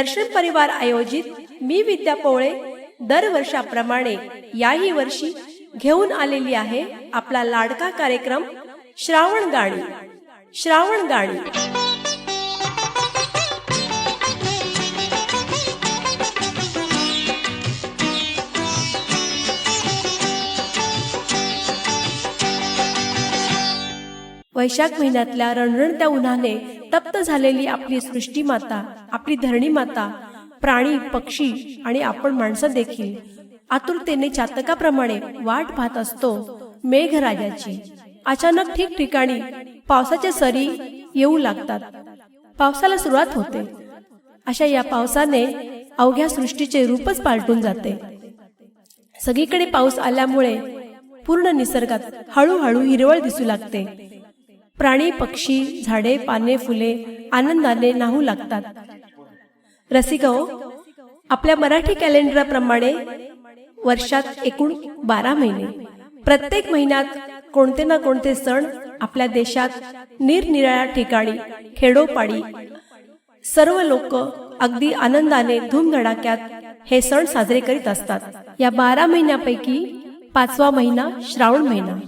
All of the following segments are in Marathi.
दर्शन परिवार आयोजित मी विद्या पोळे दरवर्षाप्रमाणे याही वर्षी घेऊन आलेली आहे आपला लाडका कार्यक्रम श्रावण गाणी. श्रावण गाणी. वैशाख महिन्यातल्या रणरणत्या उन्हाने तप्त झालेली आपली सृष्टी माता आपली धरणी माता प्राणी पक्षी आणि आपण माणसं देखील. आतुरतेने चातकाप्रमाणे वाट पाहत असतो मेघराजाची. अचानक ठिकठिकाणी पावसाच्या सरी येऊ लागतात. पावसाला सुरुवात होते. अशा या पावसाने अवघ्या सृष्टीचे रूपच पालटून जाते. सगळीकडे पाऊस आल्यामुळे पूर्ण निसर्गात हळूहळू हिरवळ दिसू लागते. प्राणी पक्षी झाडे पाने फुले आनंदाने नाहू लागतात. रसिको आपल्या मराठी कॅलेंडरप्रमाणे वर्षात एकूण बारा महिने. प्रत्येक महिन्यात कोणते ना कोणते सण आपल्या देशात निरनिराळ्या ठिकाणी खेडोपाडी सर्व लोक अगदी आनंदाने धूमधडाक्यात हे सण साजरे करीत असतात. या बारा महिन्यापैकी पाचवा महिना श्रावण महिना.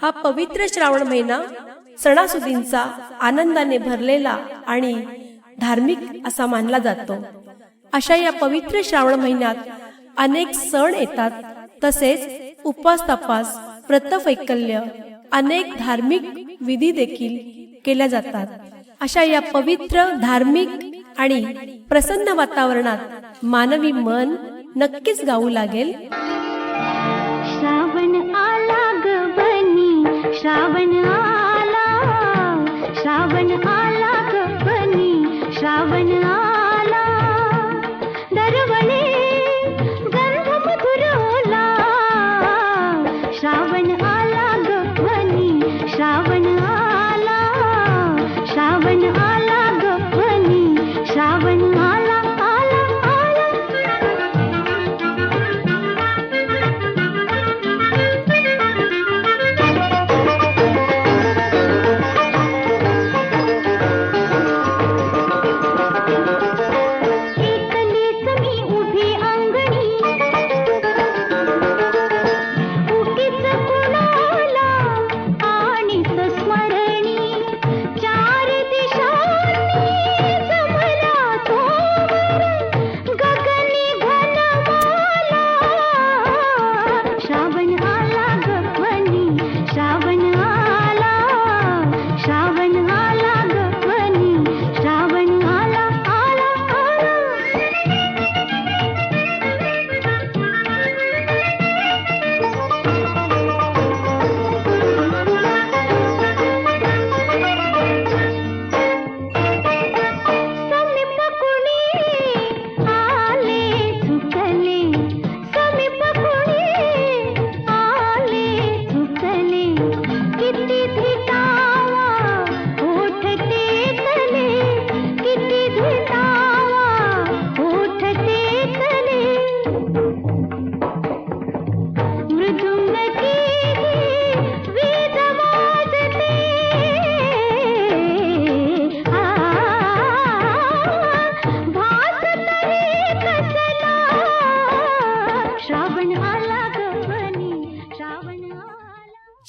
हा पवित्र श्रावण महिना सणासुदींचा आनंदाने भरलेला आणि धार्मिक असा मानला जातो. अशा या पवित्र श्रावण महिन्यात अनेक सण येतात. तसेच उपवास तपास व्रतवैकल्य अनेक धार्मिक विधी देखील केल्या जातात. अशा या पवित्र धार्मिक आणि प्रसन्न वातावरणात मानवी मन नक्कीच गाऊ लागेल. श्रावण आला ग बनी श्रावण श्रावण आला ग श्रावण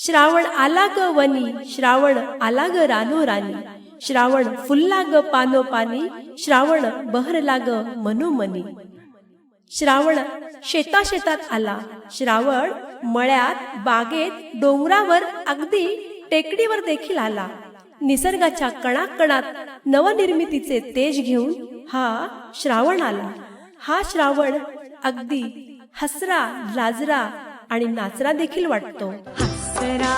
श्रावण आला ग वनी श्रावण आला ग रानो रानी श्रावण फुलला ग पानो पानी श्रावण बहरला ग मनोमनी श्रावण शेता शेतात आला श्रावण मळ्यात बागेत डोंगरावर अगदी टेकडीवर देखील आला. निसर्गाच्या कणाकणात नवनिर्मितीचे तेज घेऊन हा श्रावण आला. हा श्रावण अगदी हसरा लाजरा आणि नाचरा देखील वाटतो. हसरा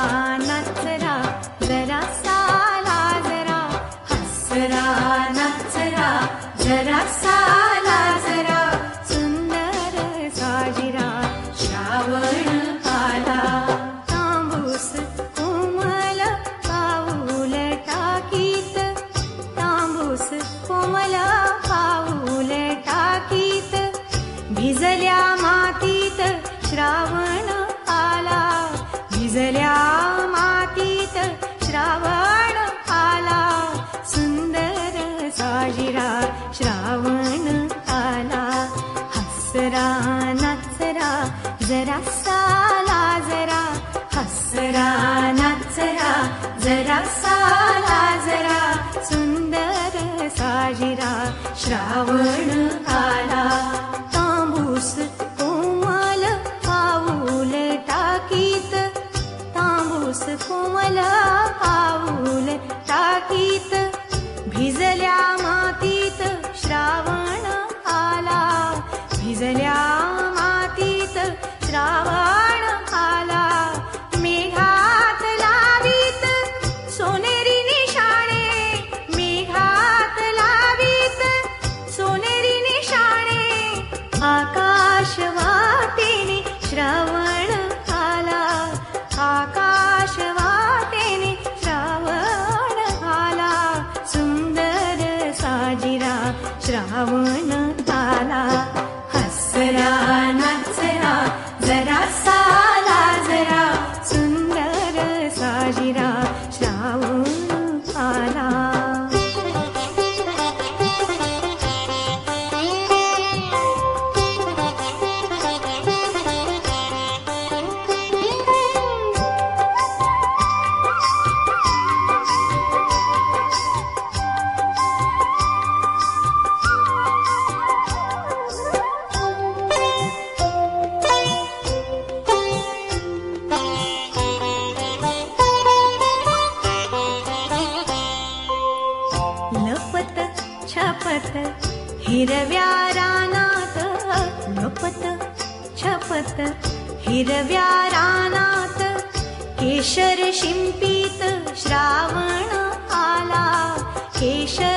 नाचरा जरा साला जरा हसरा नाचरा जरा साला gira creation.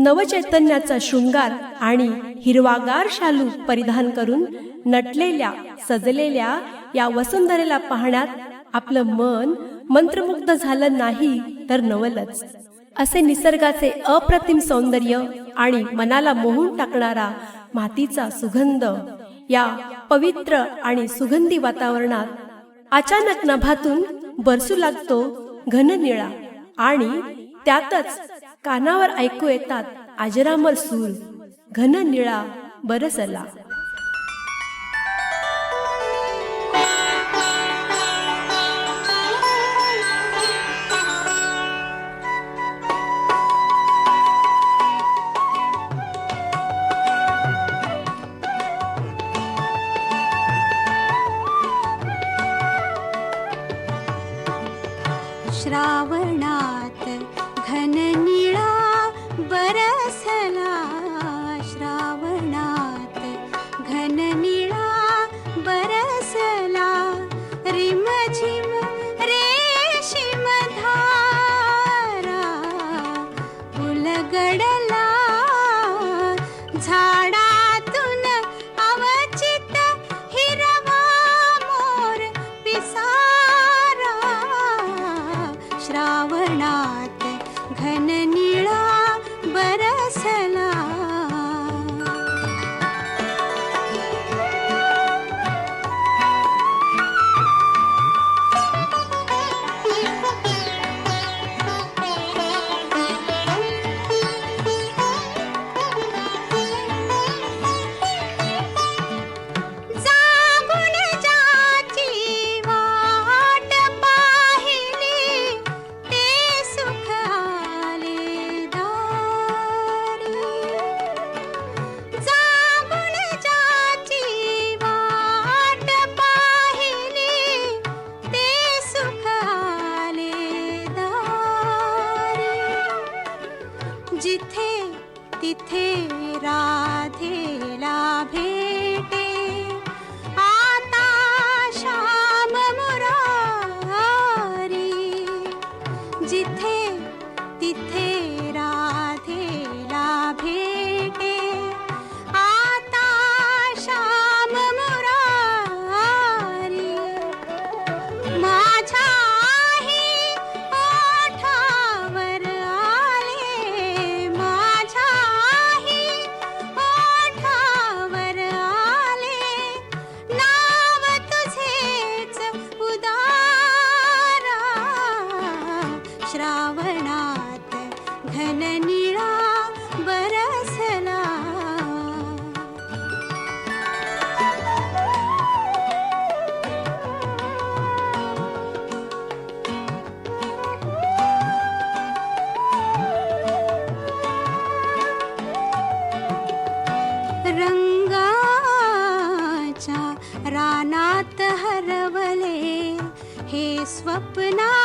नवचैतन्याचा शृंगार आणि हिरवागार शालू परिधान करून नटलेल्या सजलेल्या या वसुंधरेला पाहण्यात आपलं मन मंत्रमुग्ध झालं नाही तर नवलच. असे निसर्गाचे अप्रतिम सौंदर्य आणि मनाला मोहून टाकणारा मातीचा सुगंध या पवित्र आणि सुगंधी वातावरणात अचानक नभातून बरसू लागतो घन निळा आणि त्यातच कानावर ऐकू येतात आजरामर सूर घन निळा बरसला. श्रावण जिथे स्वप्ना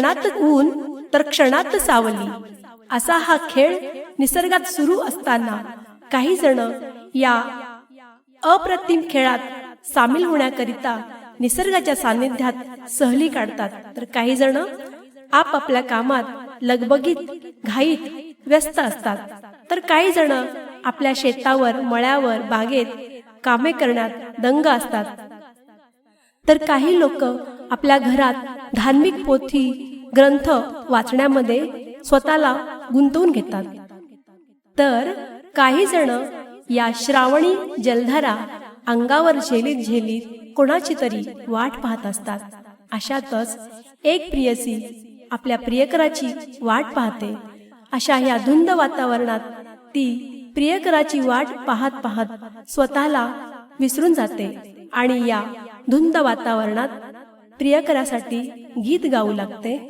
क्षणात ऊन तर क्षणात सावली. असा हा खेळ निसर्गात सुरू असताना काही जण या अप्रतिम खेळात सामील होण्याकरिता निसर्गाच्या सानिध्यात सहली काढतात. तर काही जण आपापल्या कामात लगबगीत घाईत व्यस्त असतात. तर काही जण आपल्या शेतावर मळ्यावर बागेत कामे करण्यात दंग असतात. तर काही लोक आपल्या घरात धार्मिक पोथी ग्रंथ वाचण्यामध्ये स्वतःला गुंतवून घेतात. तर काही जण या श्रावणी जलधारा अंगावर झेलीत झेलीत कोणाची तरी वाट पाहत असतात. अशातच एक प्रियसी आपल्या प्रियकराची वाट पाहते. अशा ह्या धुंद वातावरणात ती प्रियकराची वाट पाहत पाहत स्वतःला विसरून जाते आणि या धुंद वातावरणात प्रियकरासाठी गीत गाऊ लागते.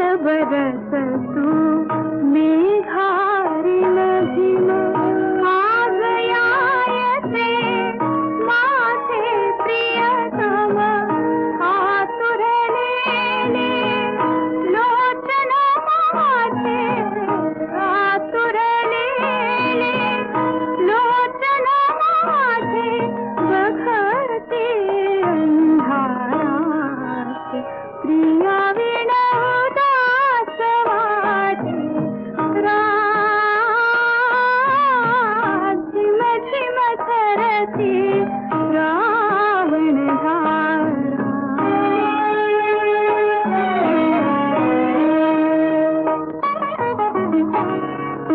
बरसतु मे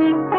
thank you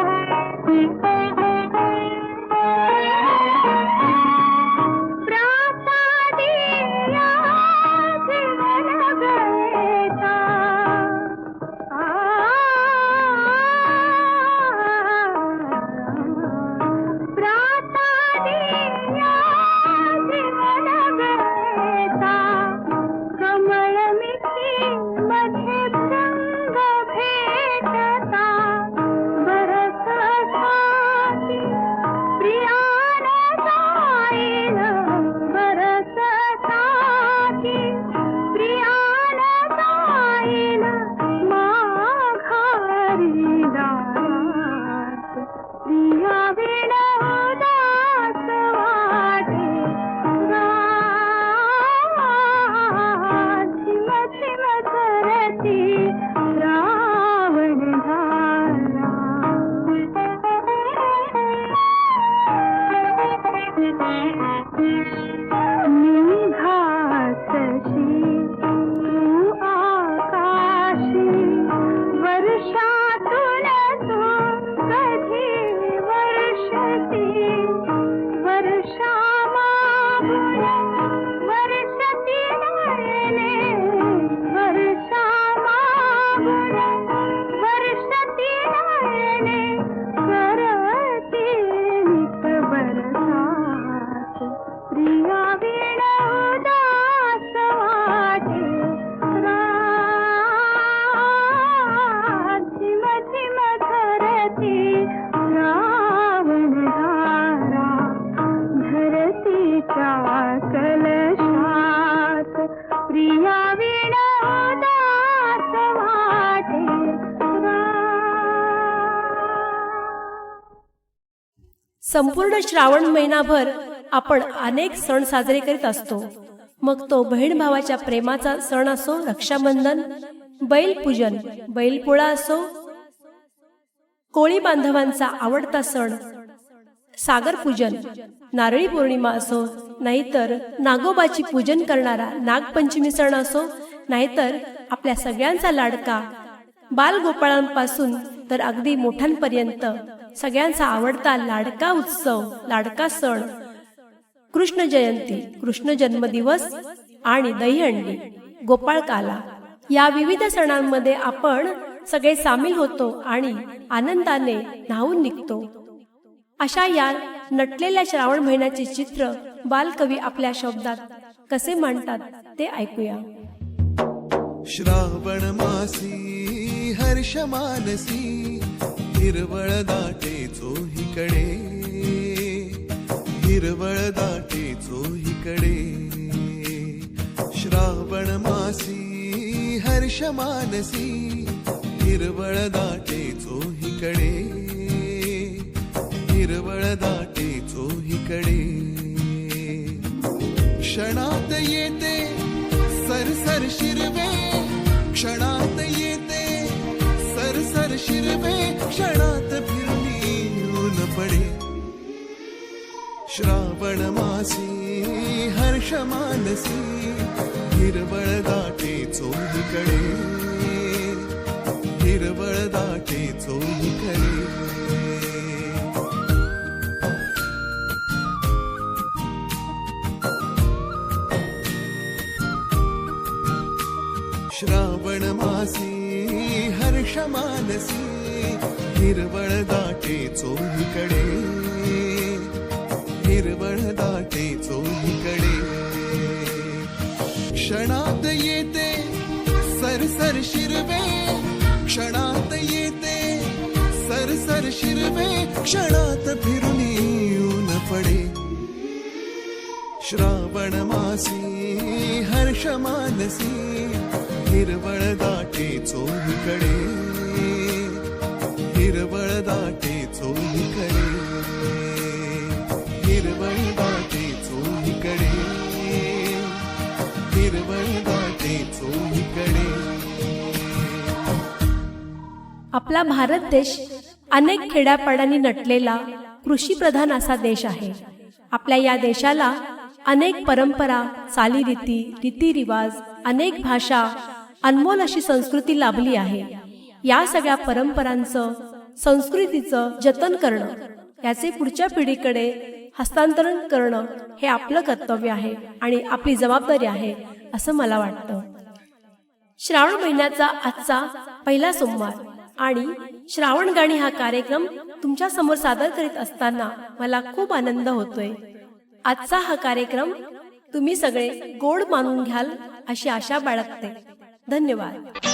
संपूर्ण श्रावण महिनाभर आपण अनेक सण साजरे करीत असतो. मग तो बहीण भावाच्या प्रेमाचा सण असो रक्षाबंधन बैलपूजन बैलपोळा असो कोळी बांधवांचा आवडता सण सागर पूजन नारळी पौर्णिमा असो नाहीतर नागोबाची पूजन करणारा नागपंचमी सण असो नाहीतर आपल्या सगळ्यांचा लाडका बालगोपाळांपासून तर अगदी मोठ्यांपर्यंत सगळ्यांचा आवडता लाडका उत्सव लाडका सण. कृष्ण जयंती कृष्ण जन्मदिवस आणि दहीहंडी गोपाळकाला या विविध सणांमध्ये आपण सगळे सामील होतो आणि आनंदाने न्हावून निघतो. अशा या नटलेल्या श्रावण महिन्याचे चित्र बालकवी आपल्या शब्दात कसे मांडतात ते ऐकूया. श्रावण मासी हर्ष मानसी हिरवळ दाटे चोहीकडे. हिरवळ दाटे चोहीकडे. श्रावण मासी हर्ष मानसी हिरवळ दाटे चोहीकडे. हिरवळ दाटे चोहीकडे. क्षणात येते सरसर शिरवे हिरवे क्षणात फिरली ऊन पडे। श्रावण मासी हर्ष मानसी हिरवळ दाटे चोहीकडे। हिरवळ दाटे चोहीकडे। श्रावण मासी हर्ष मानसी हिरवळ दाटे चोहीकडे. हिरवळ दाटे चोहीकडे. क्षणात येते सरसर शिरवे. क्षणात येते सरसर शिरवे. क्षणात फिरून येऊन पडे. श्रावण मासी हर्ष मानसी हिरवळ दाटे चोहीकडे. हिरवळ दाटे चोहीकडे. हिरवळ दाटे चोहीकडे. हिरवळ दाटे चोहीकडे. आपला भारत देश अनेक खेड्यापाड्यांनी नटलेला कृषीप्रधान असा देश आहे. आपल्या या देशाला अनेक परंपरा चालीरीती रीतिरिवाज अनेक भाषा अनमोल अशी संस्कृती लाभली आहे. या सगळ्या परंपरांचं संस्कृतीचं जतन करणं याचे पुढच्या पिढीकडे हस्तांतरण करणं हे आपलं कर्तव्य आहे आणि आपली जबाबदारी आहे असं मला वाटतं. श्रावण महिन्याचा आजचा पहिला सोमवार आणि श्रावण गाणी हा कार्यक्रम तुमच्यासमोर सादर करीत असताना मला खूप आनंद होतोय. आजचा हा कार्यक्रम तुम्ही सगळे गोड मानून घ्याल अशी आशा बाळगते. धन्यवाद.